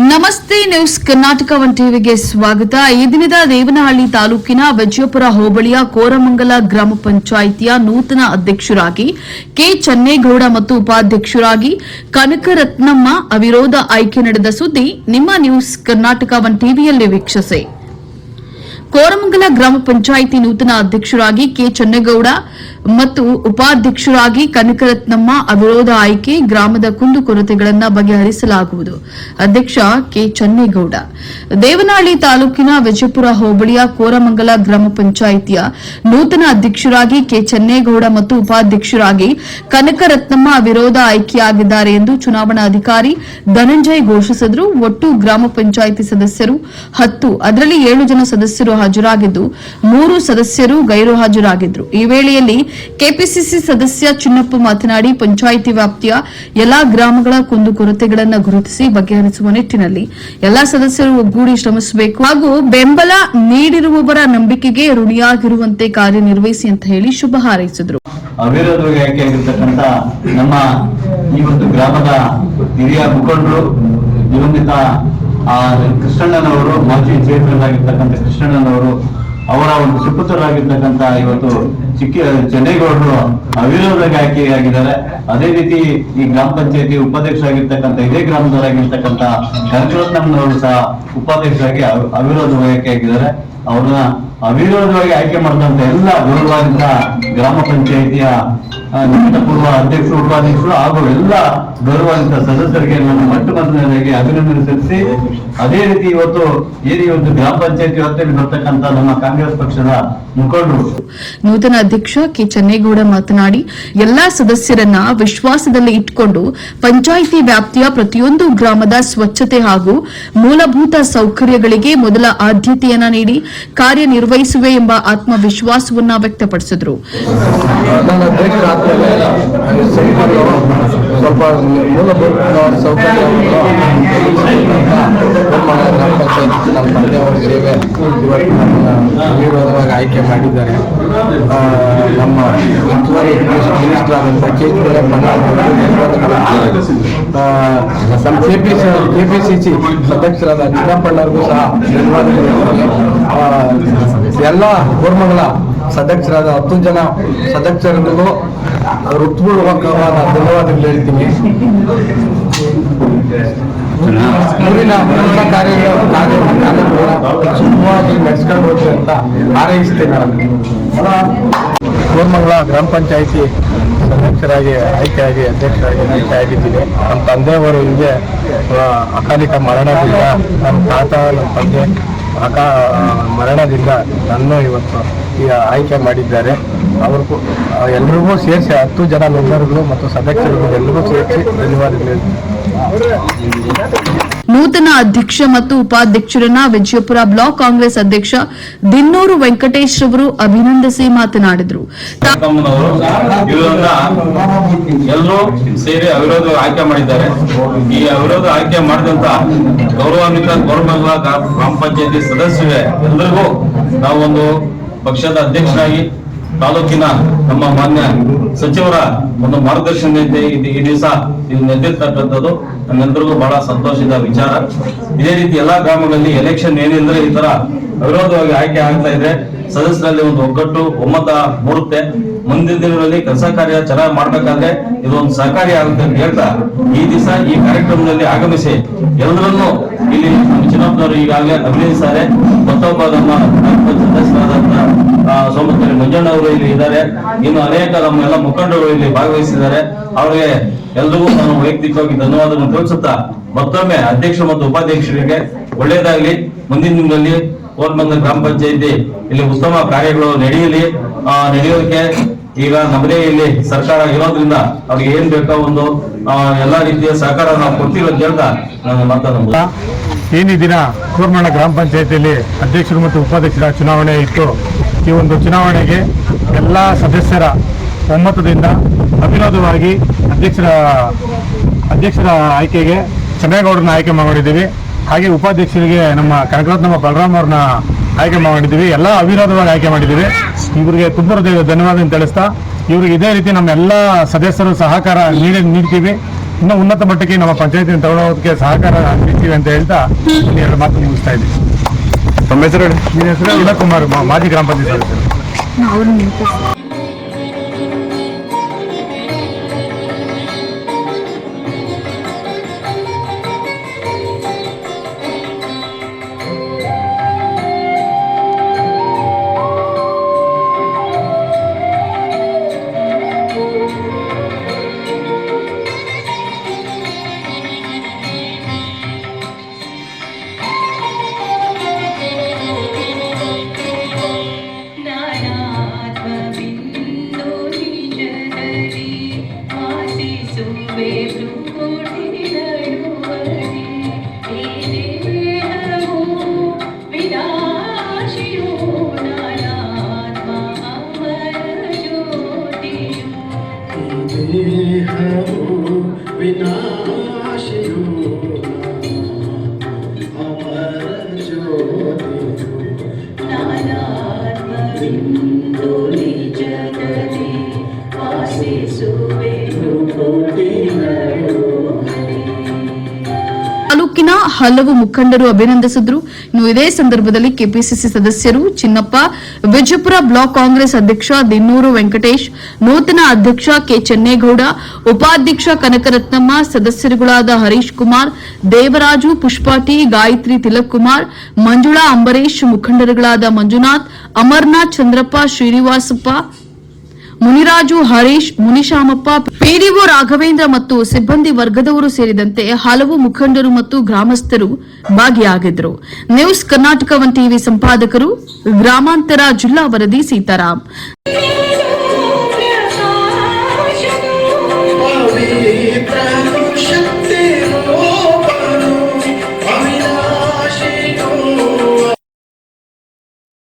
ನಮಸ್ತೆ news Karnataka one ಟಿವಿಗೆ ಸ್ವಾಗತ. ಈ ದಿನದ ದೇವನಹಳ್ಳಿ ತಾಲೂಕಿನ ವೆಜ್ಜಪುರ ಹೋಬಳಿಯ ಕೋರಮಂಗಲ ಗ್ರಾಮ ಪಂಚಾಯಿತಿಯ ನೂತನ ಅಧ್ಯಕ್ಷರಾಗಿ ಕೆ ಚನ್ನೇಗೌಡ ಮತ್ತು ಉಪಾಧ್ಯಕ್ಷರಾಗಿ ಕನಕರತ್ನಮ್ಮ ಅವಿರೋಧ ಆಯ್ಕೆ ನಡೆದ ಸುದ್ದಿ ನಿಮ್ಮ ನ್ಯೂಸ್ ಕರ್ನಾಟಕ ಒನ್ ಟಿವಿಯಲ್ಲಿ ವೀಕ್ಷಿಸಿ. ಕೋರಮಂಗಲ ಗ್ರಾಮ ಪಂಚಾಯಿತಿ ನೂತನ ಅಧ್ಯಕ್ಷರಾಗಿ ಕೆ ಚನ್ನೇಗೌಡ ಮತ್ತು ಉಪಾಧ್ಯಕ್ಷರಾಗಿ ಕನಕರತ್ನಮ್ಮ ಅವಿರೋಧ ಆಯ್ಕೆ ಗ್ರಾಮದ ಕುಂದುಕೊರತೆಗಳನ್ನು ಬಗೆಹರಿಸಲಾಗುವುದು. ಅಧ್ಯಕ್ಷ ಕೆ ಚನ್ನೇಗೌಡ. ದೇವನಹಳ್ಳಿ ತಾಲೂಕಿನ ವಿಜಯಪುರ ಹೋಬಳಿಯ ಕೋರಮಂಗಲ ಗ್ರಾಮ ಪಂಚಾಯಿತಿಯ ನೂತನ ಅಧ್ಯಕ್ಷರಾಗಿ ಕೆ ಚನ್ನೇಗೌಡ ಮತ್ತು ಉಪಾಧ್ಯಕ್ಷರಾಗಿ ಕನಕರತ್ನಮ್ಮ ಅವಿರೋಧ ಆಯ್ಕೆಯಾಗಿದ್ದಾರೆ ಎಂದು ಚುನಾವಣಾ ಅಧಿಕಾರಿ ಧನಂಜಯ್ ಘೋಷಿಸಿದರು. ಒಟ್ಟು ಗ್ರಾಮ ಪಂಚಾಯಿತಿ ಸದಸ್ಯರು ಹತ್ತು. ಅದರಲ್ಲಿ ಏಳು ಜನ ಸದಸ್ಯರು ಹಾಜರಾಗಿದ್ದು ಮೂರು ಸದಸ್ಯರು ಗೈರು ಹಾಜರಾಗಿದ್ದರು ಈ ವೇಳೆಯಲ್ಲಿ ಕೆಪಿಸಿಸಿ ಸದಸ್ಯ ಚಿನ್ನಪ್ಪ ಮಾತನಾಡಿ, ಪಂಚಾಯಿತಿ ವ್ಯಾಪ್ತಿಯ ಎಲ್ಲಾ ಗ್ರಾಮಗಳ ಕುಂದುಕೊರತೆಗಳನ್ನು ಗುರುತಿಸಿ ಬಗೆಹರಿಸುವ ನಿಟ್ಟಿನಲ್ಲಿ ಎಲ್ಲಾ ಸದಸ್ಯರು ಒಗ್ಗೂಡಿ ಶ್ರಮಿಸಬೇಕು. ಹಾಗೂ ಬೆಂಬಲ ನೀಡಿರುವವರ ನಂಬಿಕೆಗೆ ಋಣಿಯಾಗಿರುವಂತೆ ಕಾರ್ಯನಿರ್ವಹಿಸಿ ಅಂತ ಹೇಳಿ ಶುಭ ಹಾರೈಸಿದರು. ನಮ್ಮ ಗ್ರಾಮದ ಹಿರಿಯ ಆ ಕೃಷ್ಣಣ್ಣನವರು, ಮಾಜಿ ಚೇರ್ಮನ್ ಆಗಿರ್ತಕ್ಕಂಥ ಕೃಷ್ಣಣ್ಣನವರು ಅವರ ಒಂದು ಸುಪುತ್ರರಾಗಿರ್ತಕ್ಕಂಥ ಇವತ್ತು ಚಿಕ್ಕ ಚೆನ್ನೈಗೌಡರು ಅವಿರೋಧವಾಗಿ ಆಯ್ಕೆಯಾಗಿದ್ದಾರೆ. ಅದೇ ರೀತಿ ಈ ಗ್ರಾಮ ಪಂಚಾಯತಿ ಉಪಾಧ್ಯಕ್ಷರಾಗಿರ್ತಕ್ಕಂಥ, ಇದೇ ಗ್ರಾಮದವರಾಗಿರ್ತಕ್ಕಂಥ ಕನಕರತ್ನಮ್ಮನವರು ಸಹ ಉಪಾಧ್ಯಕ್ಷರಾಗಿ ಅವಿರೋಧ ಅವಿರೋಧವಾಗಿ ಆಯ್ಕೆಯಾಗಿದ್ದಾರೆ. ಅವ್ರನ್ನ ಅವಿರೋಧವಾಗಿ ಆಯ್ಕೆ ಮಾಡಿದಂತ ಎಲ್ಲ ಗೌರವಾದಂತ ಗ್ರಾಮ ಪಂಚಾಯಿತಿಯ ಆ, ನಿಕಟಪೂರ್ವ ಅಧ್ಯಕ್ಷರು ಉಪಾಧ್ಯಕ್ಷರು ಹಾಗೂ ಎಲ್ಲ ಗೌರವಾನ್ವಿತ ಸದಸ್ಯರಿಗೆ ನನ್ನ ಮೊಟ್ಟ ಮೊದಲನೇದಾಗಿ ಅಭಿನಂದನೆ ಸಲ್ಲಿಸಿ ಅದೇ ರೀತಿ ಇವತ್ತು ಏನೇ ಒಂದು ಗ್ರಾಮ ಪಂಚಾಯತಿ ವ್ಯಾಪ್ತಿಯಲ್ಲಿ ಬರ್ತಕ್ಕಂಥ ನಮ್ಮ ಕಾಂಗ್ರೆಸ್ ಪಕ್ಷದ ಮುಖಂಡರು. ನೂತನ ಅಧ್ಯಕ್ಷ ಕೆ ಚನ್ನೇಗೌಡ ಮಾತನಾಡಿ ಎಲ್ಲಾ ಸದಸ್ಯರನ್ನ ವಿಶ್ವಾಸದಲ್ಲಿ ಇಟ್ಕೊಂಡು ಪಂಚಾಯಿತಿ ವ್ಯಾಪ್ತಿಯ ಪ್ರತಿಯೊಂದು ಗ್ರಾಮದ ಸ್ವಚ್ಛತೆ ಹಾಗೂ ಮೂಲಭೂತ ಸೌಕರ್ಯಗಳಿಗೆ ಮೊದಲ ಆದ್ಯತೆಯನ್ನ ನೀಡಿ ಕಾರ್ಯನಿರ್ವಹಿಸುವೆ ಎಂಬ ಆತ್ಮವಿಶ್ವಾಸವನ್ನ ವ್ಯಕ್ತಪಡಿಸಿದರು. ಸ್ವಲ್ಪ ಮೂಲಭೂತ ಸೌಕರ್ಯವನ್ನು ನಮ್ಮ ಗ್ರಾಮ ಪಂಚಾಯತ್ ನಮ್ಮ ತಂದೆಯವರಿಗೆ ಇವತ್ತು ನಮ್ಮನ್ನ ಆಯ್ಕೆ ಮಾಡಿದ್ದಾರೆ ನಮ್ಮ ಹೆಚ್ಚುವರಿ ಮಿನಿಸ್ಟರ್ ಆದಂಥ K K P C K P C C ಅಧ್ಯಕ್ಷರಾದ ಚಿಕ್ಕಪ್ಪಣ್ಣರಿಗೂ ಸಹ ಧನ್ಯವಾದಗಳು. ಎಲ್ಲ ಕೋರ್ಮಗಳ ಸದಸ್ಯರಾದ ಹತ್ತು ಜನ ಸದಸ್ಯರನ್ನು ಋತ್ಪೂರ್ವಕವಾದ ಧನ್ಯವಾದಗಳು ಹೇಳ್ತೀನಿ. ಊರಿನ ಕಾರ್ಯ ಸುಖವಾಗಿ ನಡೆಸ್ಕೊಂಡು ಅಂತ ಹಾರೈಸ್ತೇನೆ ಕೋರ್ಮಂಗಲ ಗ್ರಾಮ ಪಂಚಾಯಿತಿ ಸದಸ್ಯರಾಗಿ ಆಯ್ಕೆಯಾಗಿ ಅಧ್ಯಕ್ಷರಾಗಿ ಆಯ್ಕೆ ಆಗಿದ್ದೀನಿ ನಮ್ಮ ತಂದೆಯವರು ಆ, ಅಕಾಲಿಕ ಮರಣದಿಂದ ನಮ್ಮ ತಾತ ನಮ್ಮ ತಂದೆ ಅಕ ಮರಣದಿಂದ ನನ್ನ ಇವತ್ತು, ಈ, ಆಯ್ಕೆ ಮಾಡಿದ್ದಾರೆ. ಅವ್ರಿಗೂ ಎಲ್ರಿಗೂ ಸೇರಿಸಿ, ಹತ್ತು ಜನ ಮೆಂಬರ್ಗಳು ಮತ್ತು ಸದಸ್ಯರುಗಳು ಎಲ್ರಿಗೂ ಸೇರಿಸಿ ಧನ್ಯವಾದಗಳು. ನೂತನ ಅಧ್ಯಕ್ಷ ಮತ್ತು ಉಪಾಧ್ಯಕ್ಷರನ್ನ ವಿಜಯಪುರ ಬ್ಲಾಕ್ ಕಾಂಗ್ರೆಸ್ ಅಧ್ಯಕ್ಷ ದಿನ್ನೂರು ವೆಂಕಟೇಶ್ ರವರು ಅಭಿನಂದಿಸಿ ಮಾತನಾಡಿದರು. ಎಲ್ಲರೂ ಸೇರಿ ಅವಿರೋಧ ಆಯ್ಕೆ ಮಾಡಿದ್ದಾರೆ. ಈ ಅವಿರೋಧ ಆಯ್ಕೆ ಮಾಡಿದಂತ ಗೌರವಾನ್ವಿತ ಗೌರಮಂಗಲ ಗ್ರಾಮ ಪಂಚಾಯತಿ ಸದಸ್ಯರೇ ಎಲ್ಲರಿಗೂ ನಾವೊಂದು ಪಕ್ಷದ ಅಧ್ಯಕ್ಷರಾಗಿ ತಾಲೂಕಿನ ನಮ್ಮ ಮಾನ್ಯ ಸಚಿವರ ಒಂದು ಮಾರ್ಗದರ್ಶನದಂತೆ ಇದು. ಈ ದಿವಸ ಇದು ನಡೆದಿರ್ತಕ್ಕಂಥದ್ದು ನಮ್ಮೆಲ್ಲರಿಗೂ ಬಹಳ ಸಂತೋಷದ ವಿಚಾರ. ಇದೇ ರೀತಿ ಎಲ್ಲಾ ಗ್ರಾಮಗಳಲ್ಲಿ ಎಲೆಕ್ಷನ್ ಏನಿಲ್ಲದ್ರೆ ಈ ತರ ಅವಿರೋಧವಾಗಿ ಆಯ್ಕೆ ಆಗ್ತಾ ಇದೆ. ಸದಸ್ಯರಲ್ಲಿ ಒಂದು ಒಗ್ಗಟ್ಟು, ಒಮ್ಮತ ಮೂಡುತ್ತೆ. ಮುಂದಿನ ದಿನಗಳಲ್ಲಿ ಕೆಲಸ ಕಾರ್ಯ ಚೆನ್ನಾಗಿ ಮಾಡ್ಬೇಕಾದ್ರೆ ಇದೊಂದು ಸಹಕಾರಿ ಆಗುತ್ತೆ ಅಂತ ಹೇಳ್ತಾ ಈ ದಿವಸ ಈ ಕಾರ್ಯಕ್ರಮದಲ್ಲಿ ಆಗಮಿಸಿ ಎಲ್ಲರನ್ನೂ ಇಲ್ಲಿ ನಮ್ಮ ಚಿನ್ನಪ್ಪನವರು ಈಗಾಗಲೇ ಅಭಿನಯಿಸಿದ್ದಾರೆ ಮತ್ತೊಬ್ಬ ನಮ್ಮ ಗ್ರಾಮ ಪಂಚಾಯತ್ ಮಂಜಣ್ಣವರು ಇಲ್ಲಿ ಇದ್ದಾರೆ. ಇನ್ನು ಅನೇಕ ನಮ್ಮ ಎಲ್ಲ ಮುಖಂಡರು ಇಲ್ಲಿ ಭಾಗವಹಿಸಿದ್ದಾರೆ. ಅವರಿಗೆ ಎಲ್ರಿಗೂ ನಾನು ವೈಯಕ್ತಿಕವಾಗಿ ಧನ್ಯವಾದಗಳನ್ನು ತಿಳಿಸುತ್ತಾ ಮತ್ತೊಮ್ಮೆ ಅಧ್ಯಕ್ಷ ಮತ್ತು ಉಪಾಧ್ಯಕ್ಷರಿಗೆ ಒಳ್ಳೆಯದಾಗಲಿ. ಮುಂದಿನ ದಿನದಲ್ಲಿ ಕೋರ್ಮಂಗಲ ಗ್ರಾಮ ಪಂಚಾಯತಿ ಇಲ್ಲಿ ಉತ್ತಮ ಕಾರ್ಯಗಳು ನಡೆಯಲಿ. ಆ, ನಡೆಯೋದಕ್ಕೆ ಈಗ ನಮ್ಮದೇ ಇಲ್ಲಿ ಸರ್ಕಾರ ಇರೋದ್ರಿಂದ ಅವ್ರಿಗೆ ಏನ್ ಬೇಕೋ ಒಂದು ಎಲ್ಲಾ ರೀತಿಯ ಸಹಕಾರ ನಾವು ಕೊಡ್ತೀವಿ ಅಂತ ಹೇಳ್ತಾ ನಾನು ಮಾತಾಡೋದು ಏನು ದಿನ ಗ್ರಾಮ ಪಂಚಾಯತಿಯಲ್ಲಿ ಅಧ್ಯಕ್ಷರು ಮತ್ತು ಉಪಾಧ್ಯಕ್ಷರ ಚುನಾವಣೆ ಇತ್ತು. ಈ ಒಂದು ಚುನಾವಣೆಗೆ ಎಲ್ಲ ಸದಸ್ಯರ ಒಮ್ಮತದಿಂದ ಅವಿರೋಧವಾಗಿ ಅಧ್ಯಕ್ಷರ ಅಧ್ಯಕ್ಷರ ಆಯ್ಕೆಗೆ ಚನ್ನೇಗೌಡರನ್ನ ಆಯ್ಕೆ ಮಾಡಿದ್ದೀವಿ. ಹಾಗೆ ಉಪಾಧ್ಯಕ್ಷರಿಗೆ ನಮ್ಮ ಕನಕರತ್ನಮ್ಮ ಬಲರಾಮ್ ಅವ್ರನ್ನ ಆಯ್ಕೆ ಮಾಡಿದ್ದೀವಿ. ಎಲ್ಲ ಅವಿರೋಧವಾಗಿ ಆಯ್ಕೆ ಮಾಡಿದ್ದೀವಿ. ಇವರಿಗೆ ತುಂಬ ಧನ್ಯವಾದ ತಿಳಿಸ್ತಾ, ಇವರಿಗೆ ಇದೇ ರೀತಿ ನಮ್ಮ ಎಲ್ಲ ಸದಸ್ಯರು ಸಹಕಾರ ನೀಡಿ, ನೀಡ್ತೀವಿ. ಇನ್ನೂ ಉನ್ನತ ಮಟ್ಟಕ್ಕೆ ನಮ್ಮ ಪಂಚಾಯತಿನ ತಗೊಳ್ಳೋದಕ್ಕೆ ಸಹಕಾರ ನೀಡ್ತೀವಿ ಅಂತ ಹೇಳ್ತಾ ಎರಡು ಮಾತು ಮುಗಿಸ್ತಾ ಇದ್ದೀವಿ ತಮ್ಮ ಹೆಸರು ಹೇಳಿ? ನಿನ್ನ ಹೆಸರು ವಿನೋದ್ ಮಾ- ಮಾಜಿ ಗ್ರಾಮ ಪಂಚಾಯತ್ ಹಲವು ಮುಖಂಡರು ಅಭಿನಂದಿಸಿದ್ರು. ಇನ್ನು ಇದೇ ಸಂದರ್ಭದಲ್ಲಿ ಕೆಪಿಸಿಸಿ ಸದಸ್ಯರು ಚಿನ್ನಪ್ಪ, ವಿಜಯಪುರ ಬ್ಲಾಕ್ ಕಾಂಗ್ರೆಸ್ ಅಧ್ಯಕ್ಷ ದಿನ್ನೂರು ವೆಂಕಟೇಶ್, ನೂತನ ಅಧ್ಯಕ್ಷ ಕೆ ಚೆನ್ನೇಗೌಡ, ಉಪಾಧ್ಯಕ್ಷ ಕನಕರತ್ನಮ್ಮ, ಸದಸ್ಯರುಗಳಾದ ಹರೀಶ್ ಕುಮಾರ್, ದೇವರಾಜು ಪುಷ್ಪಾಟಿ, ಗಾಯತ್ರಿ ತಿಲಕ್ ಕುಮಾರ್, ಮಂಜುಳಾ ಅಂಬರೀಶ್ ಮುಖಂಡರುಗಳಾದ ಮಂಜುನಾಥ್, ಅಮರ್ನಾಥ್ ಚಂದ್ರಪ್ಪ ಶ್ರೀನಿವಾಸಪ್ಪ ಮುನಿರಾಜು, ಹರೀಶ್, ಮುನಿಶಾಮಪ್ಪ, ಪಿಡಿಒ ರಾಘವೇಂದ್ರ ಮತ್ತು ಸಿಬ್ಬಂದಿ ವರ್ಗದವರು ಸೇರಿದಂತೆ ಹಲವು ಮುಖಂಡರು ಮತ್ತು ಗ್ರಾಮಸ್ಥರು ಭಾಗಿಯಾಗಿದ್ದರು. ನ್ಯೂಸ್ ಕರ್ನಾಟಕ ಒನ್ ಟಿವಿ ಸಂಪಾದಕರು, ಗ್ರಾಮಾಂತರ ಜಿಲ್ಲಾ ವರದಿ ಸೀತಾರಾಮ್.